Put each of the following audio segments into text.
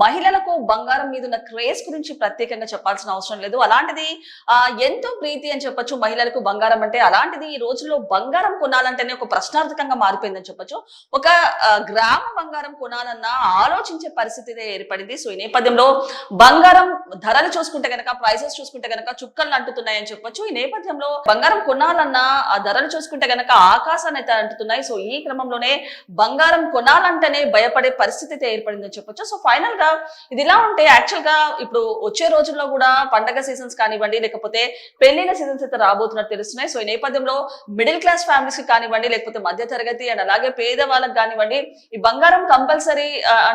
మహిళలకు బంగారం మీద ఉన్న క్రేజ్ గురించి ప్రత్యేకంగా చెప్పాల్సిన అవసరం లేదు. అలాంటిది ఆ ఎంతో ప్రీతి అని చెప్పొచ్చు. మహిళలకు బంగారం అంటే అలాంటిది ఈ రోజుల్లో బంగారం కొనాలంటేనే ఒక ప్రశ్నార్థకంగా మారిపోయిందని చెప్పొచ్చు. ఒక గ్రామ బంగారం కొనాలన్నా ఆలోచించే పరిస్థితి ఏర్పడింది. సో ఈ నేపథ్యంలో బంగారం ధరలు చూసుకుంటే గనక ప్రైసెస్ చూసుకుంటే గనక చుక్కలు అంటుతున్నాయని చెప్పొచ్చు. ఈ నేపథ్యంలో బంగారం కొనాలన్నా ఆ ధరలు చూసుకుంటే గనక ఆకాశాన్ని అయితే అంటున్నాయి సో ఈ క్రమంలోనే బంగారం కొనాలంటేనే భయపడే పరిస్థితి ఏర్పడిందని చెప్పొచ్చు. సో ఫైనల్గా ఇది ఇలా ఉంటే యాక్చువల్గా ఇప్పుడు వచ్చే రోజుల్లో కూడా పండగ సీజన్స్ కానివ్వండి లేకపోతే పెళ్ళిన సీజన్స్ అయితే రాబోతున్నట్టు తెలుస్తున్నాయి. సో ఈ నేపథ్యంలో మిడిల్ క్లాస్ ఫ్యామిలీస్కి కానివ్వండి లేకపోతే మధ్య తరగతి అండ్ అలాగే పేద వాళ్ళకి కానివ్వండి ఈ బంగారం కంపల్సరీ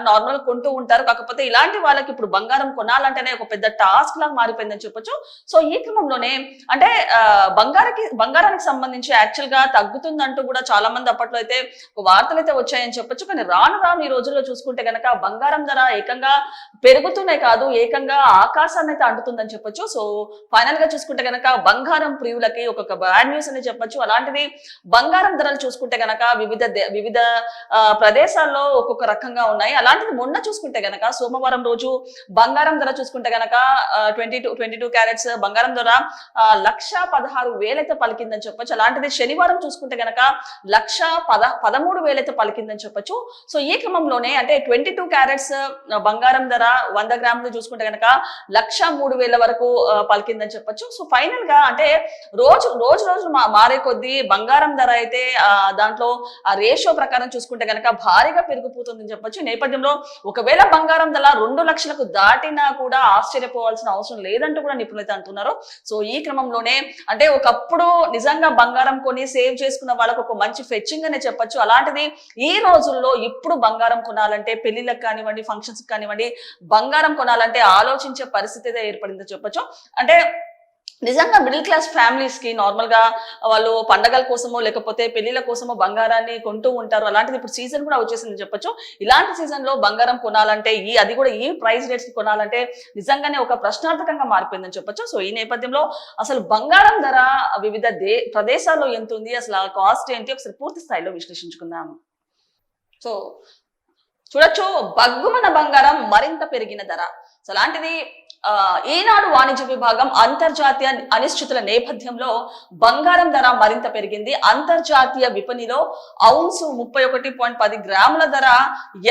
నార్మల్ కొంటూ ఉంటారు. కాకపోతే ఇలాంటి వాళ్ళకి ఇప్పుడు బంగారం కొనాలంటేనే ఒక పెద్ద టాస్క్ లాగా మారిపోయిందని చెప్పొచ్చు. సో ఈ క్రమంలోనే అంటే బంగారకి బంగారానికి సంబంధించి యాక్చువల్గా తగ్గుతుందంటూ కూడా చాలా మంది అప్పట్లో అయితే వార్తలు అయితే వచ్చాయని చెప్పొచ్చు. కానీ రాను రాను ఈ రోజుల్లో చూసుకుంటే గనక బంగారం ధర ఏకంగా పెరుగుతున్నాయి కాదు ఏకంగా ఆకాశాన్ని అయితే అంటుతుందని చెప్పొచ్చు. సో ఫైనల్గా చూసుకుంటే గనక బంగారం ప్రియులకి ఒక బ్యాడ్ న్యూస్ అని చెప్పొచ్చు. అలాంటిది బంగారం ధరలు చూసుకుంటే గనక వివిధ వివిధ ప్రదేశాల్లో ఒక్కొక్క రకంగా ఉన్నాయి. అలాంటిది మొన్న చూసుకుంటే గనక సోమవారం రోజు బంగారం ధర చూసుకుంటే గనక twenty two twenty two carats బంగారం ధర లక్ష పదహారు వేలైతే పలికిందని చెప్పొచ్చు. అలాంటిది శనివారం చూసుకుంటే గనక లక్ష పద పదమూడు వేలైతే పలికిందని చెప్పొచ్చు. సో ఈ క్రమంలోనే అంటే ట్వంటీ టూ క్యారెట్స్ బంగారం ధర వంద గ్రాములు చూసుకుంటే గనక లక్ష మూడు వేల వరకు పలికిందని చెప్పొచ్చు. సో ఫైనల్గా అంటే రోజు రోజు రోజు మారే కొద్దీ బంగారం ధర అయితే దాంట్లో ఆ రేషియో ప్రకారం చూసుకుంటే గనక భారీగా పెరిగిపోతుందని చెప్పొచ్చు. నేపథ్యంలో ఒకవేళ బంగారం ధర రెండు లక్షలకు దాటినా కూడా ఆశ్చర్యపోవాల్సిన అవసరం లేదంటూ కూడా నిపుణులు అంటున్నారు. సో ఈ క్రమంలోనే అంటే ఒకప్పుడు నిజంగా బంగారం కొని సేవ్ చేసుకున్న వాళ్ళకు ఒక మంచి ఫెచ్చింగ్ అనే చెప్పొచ్చు. అలాంటిది ఈ రోజుల్లో ఇప్పుడు బంగారం కొనాలంటే పెళ్ళిళ్ళకి కానివ్వండి ఫంక్షన్స్ కానివ్వండి బంగారం కొనాలంటే ఆలోచించే పరిస్థితి అయితే చెప్పొచ్చు. అంటే నిజంగా మిడిల్ క్లాస్ ఫ్యామిలీస్కి నార్మల్గా వాళ్ళు పండగల కోసమో లేకపోతే పెళ్ళిల కోసమో బంగారాన్ని కొంటూ ఉంటారు. అలాంటిది ఇప్పుడు సీజన్ కూడా వచ్చేసింది చెప్పొచ్చు. ఇలాంటి సీజన్లో బంగారం కొనాలంటే ఈ అది కూడా ఈ ప్రైస్ రేట్స్ కొనాలంటే నిజంగానే ఒక ప్రశ్నార్థకంగా మారిపోయిందని చెప్పొచ్చు. సో ఈ నేపథ్యంలో అసలు బంగారం ధర వివిధ దే ప్రదేశాల్లో ఎంత ఉంది? అసలు ఆ కాస్ట్ ఏంటి? ఒకసారి పూర్తి స్థాయిలో విశ్లేషించుకుందాం. సో చూడొచ్చు. బగ్గుమన బంగారం మరింత పెరిగిన ధర. సో అలాంటిది ఈనాడు వాణిజ్య విభాగం అంతర్జాతీయ అనిశ్చితుల నేపథ్యంలో బంగారం ధర మరింత పెరిగింది. అంతర్జాతీయ విపణిలో ఔన్సు ముప్పై ఒకటి పాయింట్ పది గ్రాముల ధర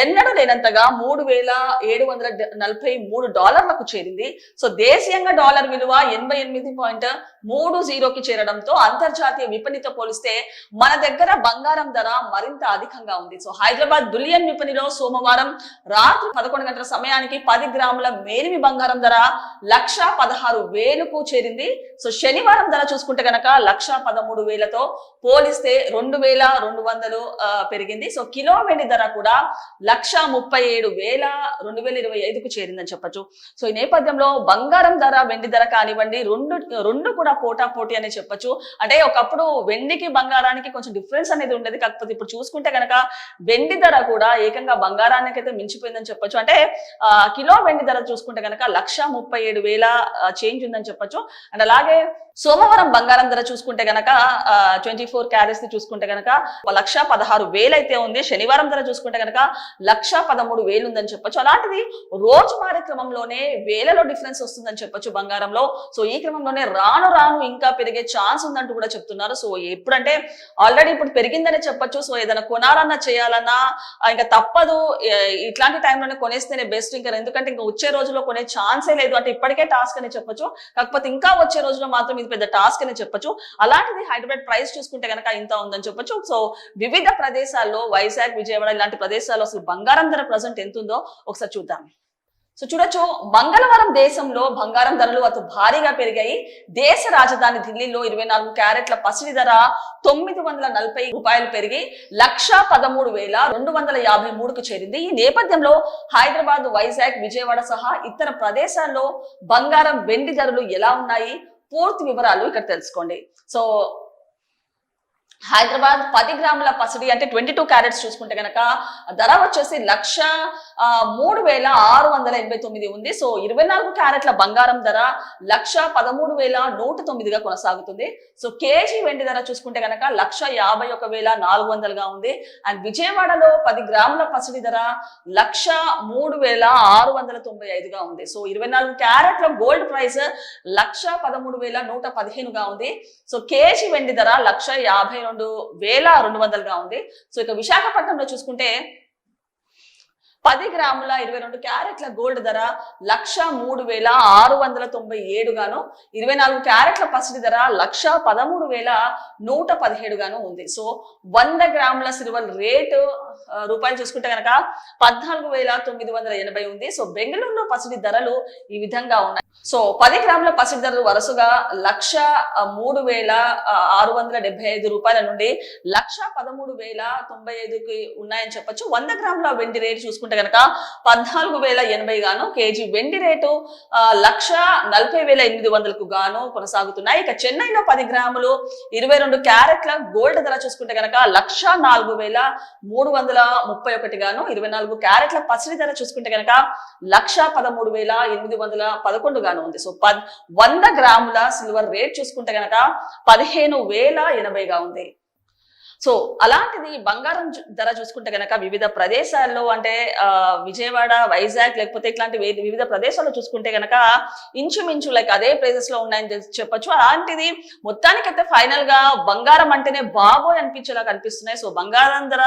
ఎన్నడూ లేనంతగా మూడు వేల ఏడు వందల నలభై మూడు డాలర్లకు చేరింది. సో దేశీయంగా డాలర్ విలువ ఎనభై ఎనిమిది పాయింట్ మూడు జీరోకి చేరడంతో అంతర్జాతీయ విపణితో పోలిస్తే మన దగ్గర బంగారం ధర మరింత అధికంగా ఉంది. సో హైదరాబాద్ దులియన్ విపణిలో సోమవారం రాత్రి పదకొండు గంటల సమయానికి పది గ్రాముల మేలిమి బంగారం ధర లక్ష పదహారు వేలకు చేరింది. సో శనివారం ధర చూసుకుంటే గనక లక్ష పదమూడు వేలతో పోలిస్తే రెండు వేల రెండు వందలు పెరిగింది. సో కిలో వెండి ధర కూడా లక్ష ముప్పై ఏడు వేల రెండు వేల ఇరవై ఐదుకు చేరిందని చెప్పొచ్చు. సో ఈ నేపథ్యంలో బంగారం ధర వెండి ధర కానివ్వండి రెండు రెండు కూడా పోటా పోటీ అనే చెప్పొచ్చు. అంటే ఒకప్పుడు వెండికి బంగారానికి కొంచెం డిఫరెన్స్ అనేది ఉండేది. కాకపోతే ఇప్పుడు చూసుకుంటే గనక వెండి ధర కూడా ఏకంగా బంగారానికి అయితే మించిపోయిందని చెప్పొచ్చు. అంటే కిలో వెండి ధర చూసుకుంటే గనక లక్ష ముప్పై ఏడు వేల చేంజ్ ఉందని చెప్పొచ్చు. అండ్ అలాగే సోమవారం బంగారం ధర చూసుకుంటే గనక ట్వంటీ ఫోర్ క్యారెట్స్ చూసుకుంటే గనక లక్ష పదహారు వేలు అయితే ఉంది. శనివారం ధర చూసుకుంటే గనక లక్ష పదమూడు వేలు ఉందని చెప్పొచ్చు. అలాంటిది రోజు మారే క్రమంలోనే వేలలో డిఫరెన్స్ వస్తుందని చెప్పొచ్చు బంగారంలో. సో ఈ క్రమంలోనే రాను రాను ఇంకా పెరిగే ఛాన్స్ ఉందంటూ కూడా చెప్తున్నారు. సో ఎప్పుడంటే ఆల్రెడీ ఇప్పుడు పెరిగిందనే చెప్పొచ్చు. సో ఏదైనా కొనాలన్నా చేయాలన్నా ఇంకా తప్పదు. ఇట్లాంటి టైంలోనే కొనేస్తేనే బెస్ట్. ఇంకా ఎందుకంటే ఇంకా వచ్చే రోజుల్లో కొనే ఛాన్సే లేదు. అంటే ఇప్పటికే టాస్క్ అని చెప్పొచ్చు. కాకపోతే ఇంకా వచ్చే రోజుల్లో మాత్రం ఇది పెద్ద టాస్క్ అని చెప్పొచ్చు. అలాంటిది హైదరాబాద్ ప్రైస్ చూసుకుంటే కనుక ఇంత ఉందని చెప్పొచ్చు. సో వివిధ ప్రదేశాల్లో వైజాగ్ విజయవాడ ఇలాంటి ప్రదేశాల్లో అసలు బంగారం ధర ప్రజెంట్ ఎంత ఉందో ఒకసారి చూద్దాం. సో చూడొచ్చు మంగళవారం దేశంలో బంగారం ధరలు అతి భారీగా పెరిగాయి. దేశ రాజధాని ఢిల్లీలో ఇరవై నాలుగు క్యారెట్ల పసిడి ధర తొమ్మిది వందల నలభై రూపాయలు పెరిగి లక్ష పదమూడు వేల రెండు వందల యాభై మూడుకు చేరింది. ఈ నేపథ్యంలో హైదరాబాద్ వైజాగ్ విజయవాడ సహా ఇతర ప్రదేశాల్లో బంగారం వెండి ధరలు ఎలా ఉన్నాయి? పూర్తి వివరాలు ఇక్కడ తెలుసుకోండి. సో హైదరాబాద్ పది గ్రాముల పసిడి అంటే ట్వంటీ టూ క్యారెట్స్ చూసుకుంటే కనుక ధర వచ్చేసి లక్ష మూడు వేల ఆరు వందల ఎనభై తొమ్మిది ఉంది. సో ఇరవై నాలుగు క్యారెట్ల బంగారం ధర లక్ష పదమూడు వేల నూట తొమ్మిదిగా కొనసాగుతుంది. సో కేజీ వెండి ధర చూసుకుంటే కనుక లక్ష యాభై ఒక వేల నాలుగు వందలుగా ఉంది. అండ్ విజయవాడలో పది గ్రాముల పసిడి ధర లక్ష మూడు వేల ఆరు వందల తొంభై ఐదుగా ఉంది. సో ఇరవై నాలుగు క్యారెట్ల గోల్డ్ ప్రైస్ లక్ష పదమూడు వేల నూట పదిహేనుగా ఉంది. సో కేజీ వెండి ధర లక్ష యాభై రెండు వేల రెండు వందలుగా ఉంది. సో ఇక విశాఖపట్నంలో చూసుకుంటే పది గ్రాముల ఇరవై రెండు క్యారెట్ల గోల్డ్ ధర లక్ష మూడు వేల ఆరు వందల తొంభై ఏడు గాను ఇరవై నాలుగు క్యారెట్ల పసిడి ధర లక్ష పదమూడు వేల నూట పదిహేడు గాను ఉంది. సో వంద గ్రాముల సిల్వర్ రేటు రూపాయలు చూసుకుంటే కనుక పద్నాలుగు వేల తొమ్మిది వందల ఎనభై ఉంది. సో బెంగళూరులో పసిడి ధరలు ఈ విధంగా ఉన్నాయి. సో పది గ్రాముల పసిడి ధరలు వరుసగా లక్ష మూడు వేల ఆరు వందల డెబ్బై ఐదు రూపాయల నుండి లక్ష పదమూడు వేల తొంభై ఐదుకి ఉన్నాయని చెప్పొచ్చు. వంద గ్రాముల వెండి రేటు చూసుకుంటే కనుక పద్నాలుగు వేల ఎనభై గాను కేజీ వెండి రేటు లక్ష నలభై వేల ఎనిమిది వందలకు గాను కొనసాగుతున్నాయి. ఇక చెన్నైలో పది గ్రాములు ఇరవై రెండు క్యారెట్ల గోల్డ్ ధర చూసుకుంటే కనుక లక్ష నాలుగు వేల మూడు వందల ముప్పై ఒకటి గాను ఇరవై నాలుగు క్యారెట్ల పసిడి ధర చూసుకుంటే కనుక లక్ష పదమూడు వేల ఎనిమిది వందల పదకొండు గాను ఉంది. సో పద్ వంద గ్రాముల సిల్వర్ రేట్ చూసుకుంటే కనుక పదిహేను వేల ఎనభైగా ఉంది. సో అలాంటిది బంగారం ధర చూసుకుంటే కనుక వివిధ ప్రదేశాల్లో అంటే విజయవాడ వైజాగ్ లేకపోతే ఇట్లాంటి వివిధ ప్రదేశాల్లో చూసుకుంటే కనుక ఇంచుమించు లైక్ అదే ప్రైజెస్లో ఉన్నాయని చెప్పొచ్చు. అలాంటిది మొత్తానికైతే ఫైనల్గా బంగారం అంటేనే బాబోయ్ అనిపించేలా కనిపిస్తున్నాయి సో బంగారం ధర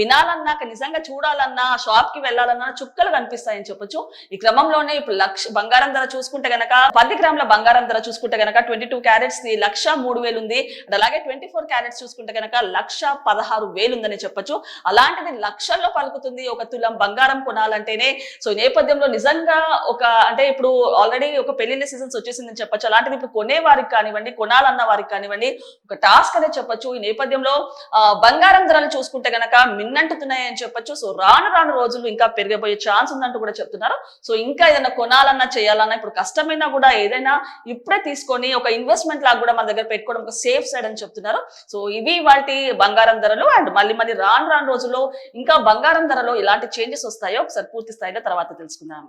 వినాలన్నా నిజంగా చూడాలన్నా షాప్కి వెళ్ళాలన్నా చుక్కలు కనిపిస్తాయని చెప్పొచ్చు. ఈ క్రమంలోనే ఇప్పుడు లక్ష బంగారం ధర చూసుకుంటే గనక పది గ్రాముల బంగారం ధర చూసుకుంటే గనక ట్వంటీ టూ క్యారెట్స్ ది లక్ష మూడు వేలు ఉంది అండ్ అలాగే ట్వంటీ ఫోర్ క్యారెట్స్ చూసుకుంటే గనక లక్ష పదహారు వేలు ఉందని చెప్పొచ్చు. అలాంటిది లక్షల్లో పలుకుతుంది. ఒక తులం బంగారం కొనాలంటేనే. సో నేపథ్యంలో నిజంగా ఒక అంటే ఇప్పుడు ఆల్రెడీ ఒక పెళ్ళిళ్ళ సీజన్స్ వచ్చేసిందని చెప్పొచ్చు. అలాంటిది ఇప్పుడు కొనే వారికి కానివ్వండి కొనాలన్న వారికి కానివ్వండి ఒక టాస్క్ అనే చెప్పొచ్చు. ఈ నేపథ్యంలో బంగారం ధరలు చూసుకుంటే గనక మిన్నంటుతున్నాయని చెప్పచ్చు. చెప్పొచ్చు సో రాను రాను రోజులు ఇంకా పెరిగిపోయే ఛాన్స్ ఉందంటూ కూడా చెప్తున్నారు. సో ఇంకా ఏదైనా కొనాలన్నా చేయాలన్నా ఇప్పుడు కష్టమైనా కూడా ఏదైనా ఇప్పుడే తీసుకొని ఒక ఇన్వెస్ట్మెంట్ లాగా కూడా మన దగ్గర పెట్టుకోవడం ఒక సేఫ్ సైడ్ అని చెప్తున్నారు. సో ఇవి వాటి బంగారం ధరలు అండ్ మళ్ళీ మళ్ళీ రాను రాను రోజుల్లో ఇంకా బంగారం ధరలో ఎలాంటి చేంజెస్ వస్తాయో ఒకసారి పూర్తి స్థాయిలో తర్వాత తెలుసుకుందాం.